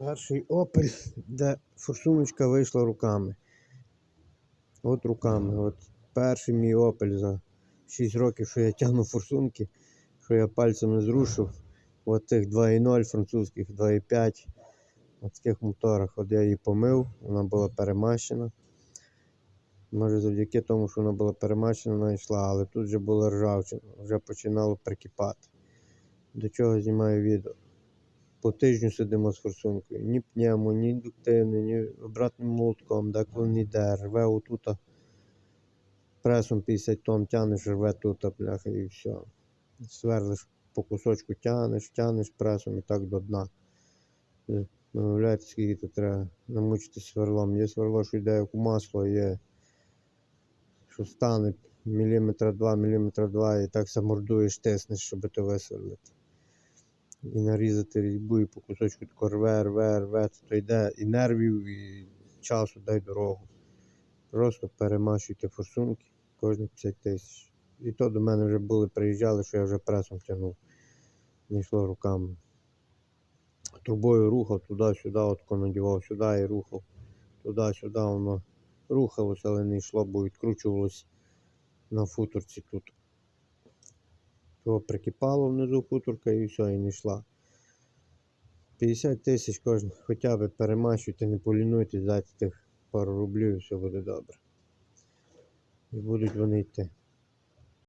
Перший опель, де форсуночка вийшла руками. От руками. От перший мій опель за 6 років, що я тягну форсунки, що я пальцями зрушив. От тих 2.0 французьких, 2.5. От таких моторах. От я її помив, вона була перемащена. Може завдяки тому, що вона була перемащена, вона йшла, але тут вже була ржавчина, вже починало прикипати. До чого знімаю відео. По тижню сидимо з форсункою. Ні пнємо, ні індуктивним, ні обратним молотком, деколи не йде, рве отут. Пресом 50 тонн тянеш, рве тут, бляха, і все. Сверлиш по кусочку тянеш, тянеш пресом і так до дна. Е, Виявляєте, скільки тут треба намучити сверлом. Є сверло, що йде як у масло, є, що стане міліметра два, міліметра два, і так замордуєш, тиснеш, щоб то висверлити. І нарізати різьбу, і по кусочку тако рве, рве, рве, то йде і нервів, і часу дай дорогу. Просто перемащуйте форсунки кожні 50 тисяч. І то до мене вже були, приїжджали, що я вже пресом тягнув. Не йшло руками. Трубою рухав туди-сюди, от надівав сюди і рухав. Туди-сюди воно рухалося, але не йшло, бо відкручувалось на футорці тут. То прикипало внизу хуторка і все, і не йшла. 50 тисяч кожен, хоча б перемащуйте, не полінуйте, дайте тих пару рублів і все буде добре. І будуть вони йти.